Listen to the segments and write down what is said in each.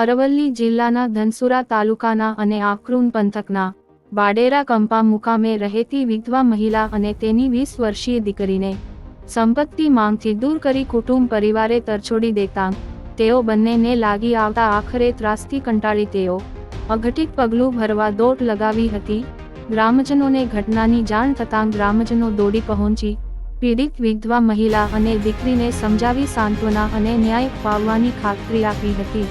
અરવલ્લી જિલ્લાના ધનસુરા તાલુકાના અને આકરૂન પંથકના બાડેરા કંપા મુકામે રહેતી વિધવા મહિલા અને તેની વીસ વર્ષીય દીકરીને સંપત્તિ માંગથી દૂર કરી કુટુંબ પરિવારે તરછોડી દેતા તેઓ બંનેને લાગી આવતા આખરે ત્રાસથી કંટાળી તેઓ અઘટિત પગલું ભરવા દોટ લગાવી હતી. ગ્રામજનોને ઘટનાની જાણ થતાં ગ્રામજનો દોડી પહોંચી. પીડિત વિધવા મહિલા અને દીકરીને સમજાવી સાંત્વના અને ન્યાય પાવવાની ખાતરી આપી હતી.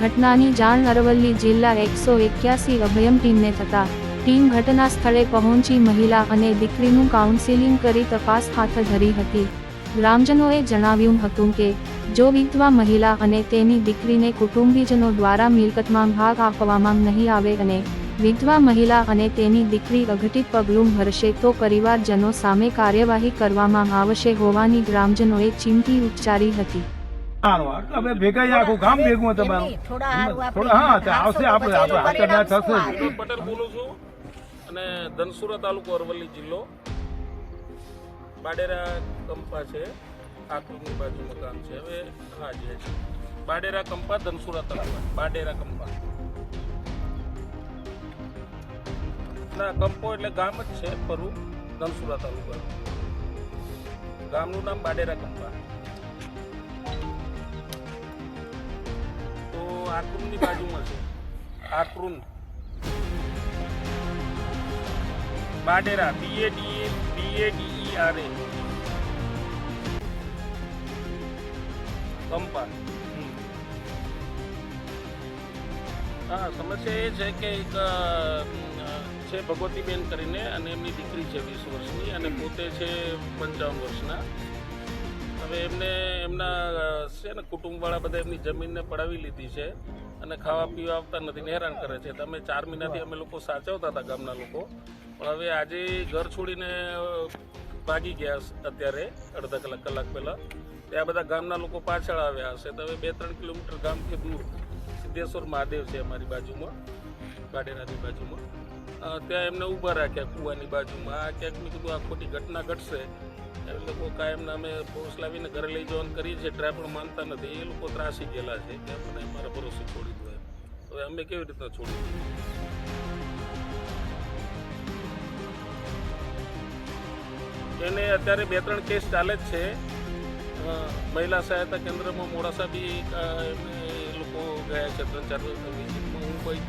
ઘટનાની જાણ અરવલ્લી જિલ્લા એકસો એક્યાસી અભયમ ટીમને થતા ટીમ ઘટના સ્થળે પહોંચી મહિલા અને દીકરીનું કાઉન્સિલિંગ કરી તપાસ હાથ ધરી હતી. ગ્રામજનોએ જણાવ્યું હતું કે, જો વિધવા મહિલા અને તેની દીકરીને કુટુંબીજનો દ્વારા મિલકતમાં ભાગ આપવામાં નહીં આવે અને વિધવા મહિલા અને તેની દીકરી અઘટિત પગલું ભરશે તો પરિવારજનો સામે કાર્યવાહી કરવામાં આવશે હોવાની ગ્રામજનોએ ચીમકી ઉચ્ચારી હતી. હવે ભેગા ય આખું ગામ ભેગું તમારું થોડા આપણે હા આવશે આપણે આપણે હાથે થશે. પટેલ બોલું છું અને ધનસુરા તાલુકો અરવલ્લી જિલ્લો. બાડેરા કંપા છે. આકૃતની બાજુ મકાન છે. હવે હા જે છે. બાડેરા કંપા ધનસુરા તાલુકા. બાડેરા કંપા. ના કંપો એટલે ગામ જ છે પરું ધનસુરા તાલુકા. ગામનું નામ બાડેરા કંપા. તો આકૃતની બાજુમાં છે. આકૃન બાડેરા B A D B A D R એ કંપા હા, સમસ્યા એ છે કે એક છે ભગવતીબેન કરીને અને એમની દીકરી છે વીસ વર્ષની અને પોતે છે પંચાવન વર્ષના. હવે એમને, એમના છે ને, કુટુંબવાળા બધા એમની જમીનને પડાવી લીધી છે અને ખાવા પીવા આવતા નથી ને હેરાન કરે છે. તમે ચાર મહિનાથી અમે લોકો સાચવતા હતા ગામના લોકો. પણ હવે આજે ઘર છોડીને ભાગી ગયા અત્યારે અડધા કલાક કલાક પહેલાં. ત્યાં બધા ગામના લોકો પાછળ આવ્યા હશે. તો હવે બે ત્રણ કિલોમીટર ગામથી દૂર. સિદ્ધેશ્વર મહાદેવ છે અમારી બાજુમાં ગાડેરાની બાજુમાં. ત્યાં એમને ઊભા રાખ્યા કૂવાની બાજુમાં. આ ક્યાંક મેં કીધું આ ખોટી ઘટના ઘટશે. એ લોકો કાયમ નામે પોલીસ લાવીને ઘરે લઈ જવાનું કરીએ છીએ ટ્રાય પણ માનતા નથી. એ લોકો ત્રાસી ગયેલા છે કે અમને અમારા ભરોસે છોડી દો. હવે અમે કેવી રીતના છોડી એને અત્યારે બે ત્રણ કેસ ચાલે જ છે. મહિલા સહાયતા કેન્દ્રમાં મોડાસા બી એમને લોકો ગયા છે, ત્રણ ચાર હું કોઈ